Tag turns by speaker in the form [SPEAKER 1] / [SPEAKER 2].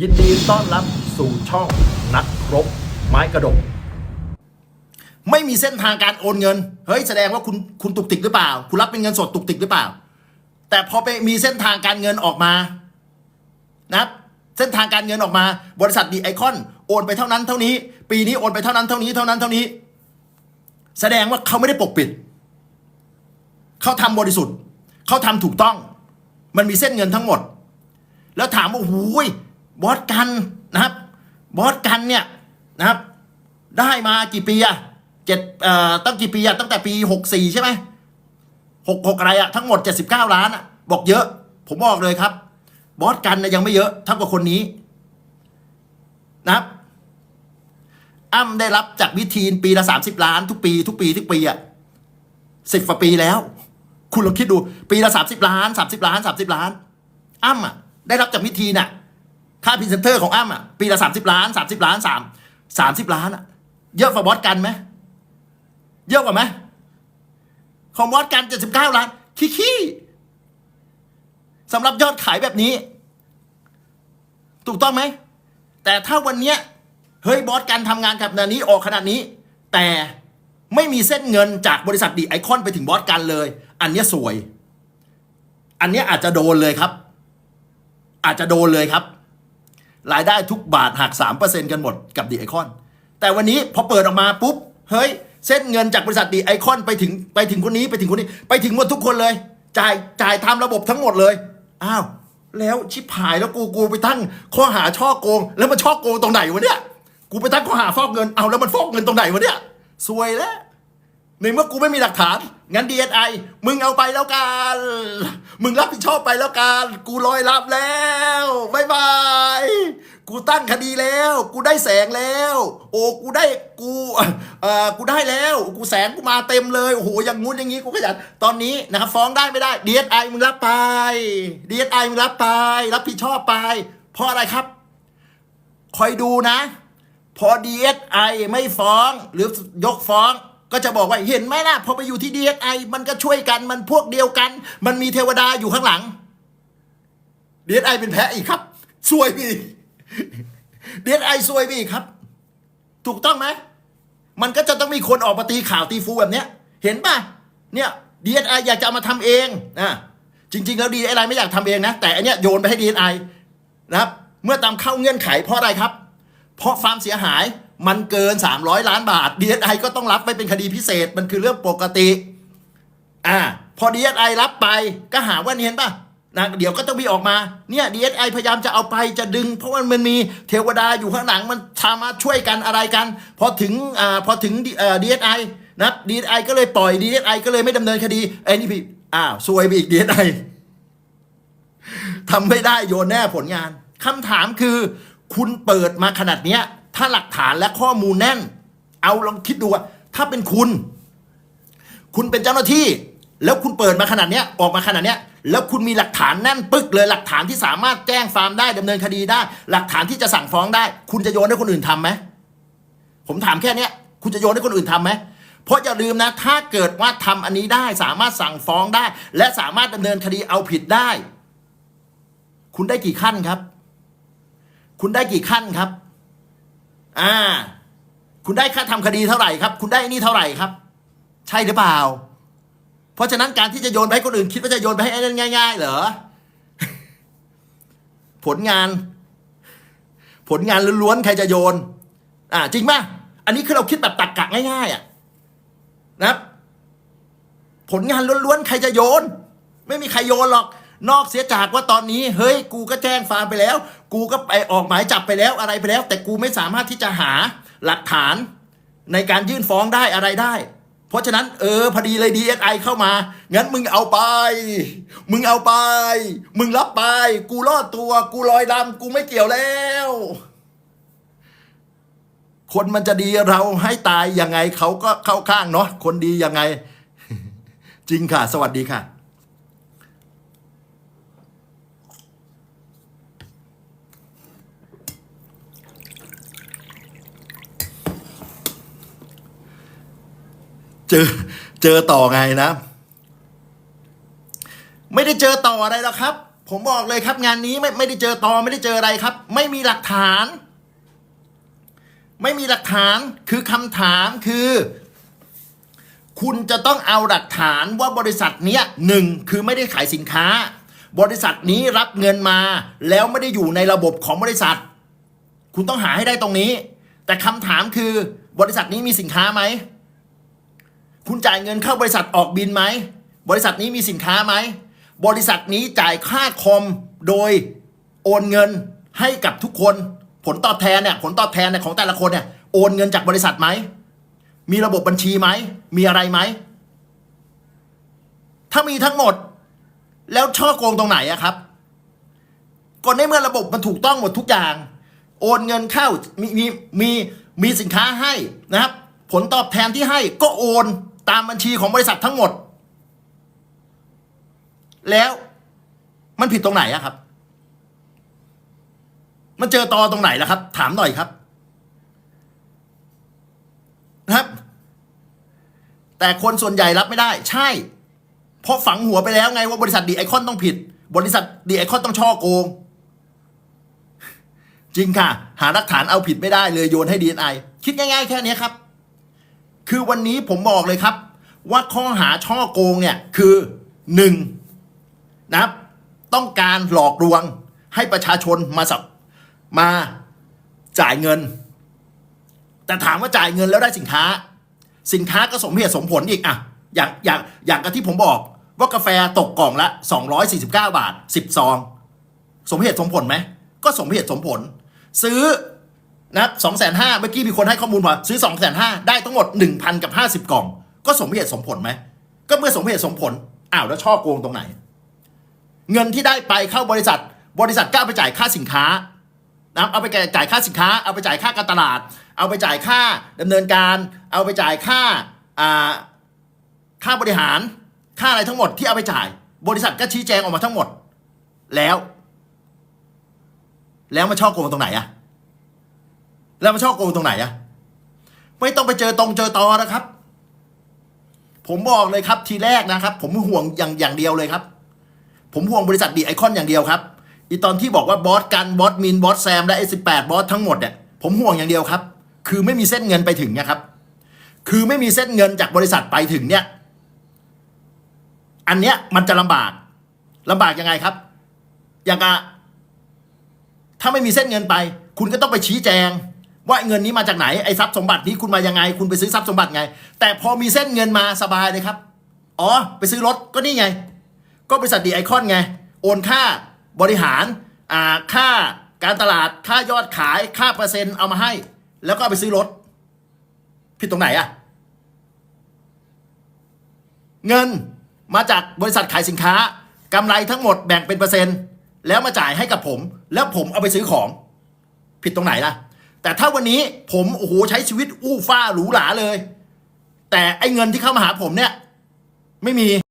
[SPEAKER 1] ยินดีต้อนรับสู่ช่องนักรบไม้กระดก
[SPEAKER 2] ไม่มีเส้นทางการโอนเงิน เฮ้ยแสดงว่าคุณคุณตุกติกหรือเปล่า คุณรับเป็นเงินสดตุกติกหรือเปล่า แต่พอไปมีเส้นทางการเงินออกมา นะครับ เส้นทางการเงินออกมา บริษัทดีไอคอนโอนไปเท่านั้นเท่านี้ ปีนี้โอนไปเท่านั้นเท่านี้เท่านั้นเท่านี้ แสดงว่าเขาไม่ได้ปกปิด เขาทำบริสุทธิ์ เขาทำถูกต้อง มันมีเส้นเงินทั้งหมด แล้วถามว่าหูย บอสกันนะครับบอสกันเนี่ยนะครับ ได้มากี่ปีอะเจ็ดเอ่อตั้งกี่ปีอะตั้งแต่ปีหกสี่ใช่ไหมหกหกอะไรอะทั้งหมดเจ็ดสิบเก้าล้านอะบอกเยอะ ผมบอกเลยครับ บอสกันนะยังไม่เยอะเท่ากับคนนี้นะครับอ้ำได้รับจากวิทีนปีละสามสิบล้านทุกปี ทุกปีทุกปีอะสิบกว่าปีแล้ว คุณลองคิดดู ปีละสามสิบล้านสามสิบล้านสามสิบล้านอ้ำอะได้รับจากวิทีนอะ ค่าพรีเซนเตอร์ของอ้ำอะปีละสามสิบล้านสามสิบล้านสามสามสิบล้านอะ เยอะกว่าบอสกันไหมเยอะกว่าไหมของบอสกันเจ็ดสิบเก้าล้านขี้ขี้สำหรับยอดขายแบบนี้ ถูกต้องไหม แต่ถ้าวันเนี้ยเฮ้ยบอสกันทำงานขนาดนี้ออกขนาดนี้ แต่ไม่มีเส้นเงินจากบริษัทดีไอคอนไปถึงบอสกันเลย อันเนี้ยสวย อันเนี้ยอาจจะโดนเลยครับ อาจจะโดนเลยครับ รายได้ทุกบาทหักสามเปอร์เซ็นกันหมดกับดีไอคอนแต่วันนี้พอเปิดออกมาปุ๊บ เฮ้ย เส้นเงินจากบริษัทดีไอคอนไปถึงไปถึงคนนี้ไปถึงคนนี้ ไปถึงหมดทุกคนเลย จ่ายจ่ายทำระบบทั้งหมดเลย อ้าว แล้วชิบหายแล้วกูกูไปตั้งข้อหาช่อโกง แล้วมันช่อโกงตรงไหนวะเนี่ยกูไปตั้งข้อหาฟอกเงินเอาแล้วมันฟอกเงินตรงไหนวะเนี่ยซวยแล้วในเมื่อกูไม่มีหลักฐาน งั้น DSI มึงเอาไปแล้วกัน มึงรับผิดชอบไปแล้วกัน กูลอยรับแล้วบายบาย กูตั้งคดีแล้ว กูได้แสงแล้ว โอ้ กูได้ กูเอ่อกูได้แล้ว กูแสงกูมาเต็มเลย โอ้โห อย่างงู้นอย่างงี้ กูขยันตอนนี้นะครับฟ้องได้ไม่ได้ DSI มึงรับไป DSI มึงรับไป รับผิดชอบไป เพราะอะไรครับ คอยดูนะ พอ DSI ไม่ฟ้องหรือยกฟ้อง ก็จะบอกว่าเห็นไหมล่ะพอไปอยู่ที่ DSI มันก็ช่วยกันมันพวกเดียวกัน มันมีเทวดาอยู่ข้างหลัง DSI เป็นแพ้อีกครับซวยไปอีก DSI ซวยไปอีกครับ ถูกต้องไหมมันก็จะต้องมีคนออกมาตีข่าวตีฟูแบบเนี้ย เห็นป่ะเนี่ย DSI อยากจะเอามาทำเองอะจริง ๆ แล้ว DSI ไม่อยากทำเองนะ แต่อันเนี้ยโยนไปให้ DSI นะครับ เมื่อตามเข้าเงื่อนไขเพราะอะไรครับ เพราะความเสียหาย มันเกิน 300 ล้านบาท DSI ก็ต้องรับไปเป็นคดีพิเศษมันคือเรื่องปกติ อ่า พอ DSI รับไปก็หาว่าเห็นป่ะนะเดี๋ยวก็ต้องมีออกมาเนี่ย DSI พยายามจะเอาไปจะดึง เพราะว่ามันมีเทวดาอยู่ข้างหลังมันสามารถช่วยกันอะไรกัน พอถึงอ่าพอถึงเอ่อ DSI นะ DSI ก็เลยปล่อย DSI ก็เลยไม่ดำเนินคดีไอ้นี่พี่อ้าวซวยไปอีก DSI ทำไม่ได้โยนแน่ผลงานคำถามคือ คุณเปิดมาขนาดเนี้ย ถ้าหลักฐานและข้อมูลแน่น เอาลองคิดดูว่าถ้าเป็นคุณ คุณเป็นเจ้าหน้าที่ แล้วคุณเปิดมาขนาดเนี้ยออกมาขนาดเนี้ยแล้วคุณมีหลักฐานแน่นปึ๊กเลยหลักฐานที่สามารถแจ้งฟาร์มได้ดำเนินคดีได้ หลักฐานที่จะสั่งฟ้องได้ คุณจะโยนให้คนอื่นทำไหมผมถามแค่เนี้ยคุณจะโยนให้คนอื่นทำไหมเพราะอย่าลืมนะ ถ้าเกิดว่าทำอันนี้ได้สามารถสั่งฟ้องได้ และสามารถดำเนินคดีเอาผิดได้ คุณได้กี่ขั้นครับ คุณได้กี่ขั้นครับ อ่า คุณได้ค่าทำคดีเท่าไหร่ครับ คุณได้นี่เท่าไหร่ครับ ใช่หรือเปล่า เพราะฉะนั้นการที่จะโยนไปให้คนอื่น คิดว่าจะโยนไปให้ไอ้นั่นง่าย ๆ เหรอ ผลงาน ผลงานล้วนๆใครจะโยน อ่า จริงป่ะ อันนี้คือเราคิดแบบตักกะง่าย ๆ อะ นะครับ ผลงานล้วนๆใครจะโยน ไม่มีใครโยนหรอก นอกเสียจากว่าตอนนี้เฮ้ยกูก็แจ้งฟาร์มไปแล้ว กูก็ไปออกหมายจับไปแล้วอะไรไปแล้ว แต่กูไม่สามารถที่จะหาหลักฐานในการยื่นฟ้องได้อะไรได้ เพราะฉะนั้นเออพอดีเลย DSI เข้ามา งั้นมึงเอาไป มึงเอาไป มึงรับไป กูรอดตัว กูลอยลำกูไม่เกี่ยวแล้ว คนมันจะดีเราให้ตายยังไงเขาก็เข้าข้างเนาะคนดียังไง จริงค่ะ สวัสดีค่ะ เจอเจอต่อไงนะ ไม่ได้เจอต่ออะไรหรอกครับ ผมบอกเลยครับ งานนี้ไม่ไม่ได้เจอต่อไม่ได้เจออะไรครับ ไม่มีหลักฐาน ไม่มีหลักฐานคือคำถามคือ คุณจะต้องเอาหลักฐานว่าบริษัทเนี้ยหนึ่งคือไม่ได้ขายสินค้า บริษัทนี้รับเงินมา แล้วไม่ได้อยู่ในระบบของบริษัท คุณต้องหาให้ได้ตรงนี้ แต่คำถามคือบริษัทนี้มีสินค้าไหม คุณจ่ายเงินเข้าบริษัทออกบินไหม บริษัทนี้มีสินค้าไหม บริษัทนี้จ่ายค่าคอมโดยโอนเงินให้กับทุกคน ผลตอบแทนเนี่ยผลตอบแทนเนี่ยของแต่ละคนเนี่ยโอนเงินจากบริษัทไหม มีระบบบัญชีไหม มีอะไรไหม ถ้ามีทั้งหมด แล้วช่อโกงตรงไหนอะครับก็ในเมื่อระบบมันถูกต้องหมดทุกอย่าง โอนเงินเข้ามีมีมีมีสินค้าให้นะครับ ผลตอบแทนที่ให้ก็โอน ตามบัญชีของบริษัททั้งหมด แล้วมันผิดตรงไหนอะครับ มันเจอตอตรงไหนล่ะครับ ถามหน่อยครับนะครับ แต่คนส่วนใหญ่รับไม่ได้ ใช่ เพราะฝังหัวไปแล้วไงว่าบริษัทดีไอคอนต้องผิด บริษัทดีไอคอนต้องช่อโกง จริงค่ะ หาหลักฐานเอาผิดไม่ได้เลยโยนให้ดีไอคิดง่ายๆแค่นี้ครับ คือวันนี้ผมบอกเลยครับ ว่าข้อหาช่อโกงเนี่ยคือหนึ่งนะครับ ต้องการหลอกลวงให้ประชาชนมาสับมาจ่ายเงิน แต่ถามว่าจ่ายเงินแล้วได้สินค้า สินค้าก็สมเหตุสมผลอีกอะอย่างอย่างอย่างกับที่ผมบอกว่ากาแฟตกกล่องละ 249 บาท 10 ซอง สมเหตุสมผลไหม ก็สมเหตุสมผล ซื้อ นะสองแสนห้าเมื่อกี้มีคนให้ข้อมูลมาซื้อสองแสนห้าได้ทั้งหมดหนึ่งพันกับห้าสิบกล่อง ก็สมเหตุสมผลไหม ก็เมื่อสมเหตุสมผลอ้าวแล้วช่อโกงตรงไหน เงินที่ได้ไปเข้าบริษัท บริษัทก็เอาไปจ่ายค่าสินค้านะเอาไปจ่ายค่าสินค้า เอาไปจ่ายค่าการตลาด เอาไปจ่ายค่าดำเนินการ เอาไปจ่ายค่าอ่าค่าบริหาร ค่าอะไรทั้งหมดที่เอาไปจ่าย บริษัทก็ชี้แจงออกมาทั้งหมด แล้ว แล้วมาช่อโกงตรงไหนอะ แล้วมาช่อโกงตรงไหนอะไม่ต้องไปเจอตรงเจอตอนะครับ ผมบอกเลยครับทีแรกนะครับ ผมห่วงอย่างอย่างเดียวเลยครับ ผมห่วงบริษัทดีไอคอนอย่างเดียวครับอีตอนที่บอกว่าบอสกันบอสมินบอสแซมและไอสิบแปดบอสทั้งหมดเนี่ยผมห่วงอย่างเดียวครับ คือไม่มีเส้นเงินไปถึงเนี่ยครับ คือไม่มีเส้นเงินจากบริษัทไปถึงเนี่ย อันเนี้ยมันจะลำบากลำบากยังไงครับ อย่างอะถ้าไม่มีเส้นเงินไป คุณก็ต้องไปชี้แจง ว่าเงินนี้มาจากไหนไอ้ทรัพย์สมบัตินี้คุณมายังไง คุณไปซื้อทรัพย์สมบัติไง แต่พอมีเส้นเงินมาสบายเลยครับ อ๋อ ไปซื้อรถก็นี่ไง ก็บริษัทดีไอคอนไง โอนค่าบริหารอ่าค่าการตลาดค่ายอดขายค่าเปอร์เซ็นต์เอามาให้ แล้วก็ไปซื้อรถผิดตรงไหนอะเงินมาจากบริษัทขายสินค้ากำไรทั้งหมดแบ่งเป็นเปอร์เซ็นต์ แล้วมาจ่ายให้กับผม แล้วผมเอาไปซื้อของ ผิดตรงไหนล่ะ แต่ถ้าวันนี้ผมโอ้โหใช้ชีวิตอู้ฟ้าหรูหราเลย แต่ไอ้เงินที่เข้ามาหาผมเนี่ย ไม่มี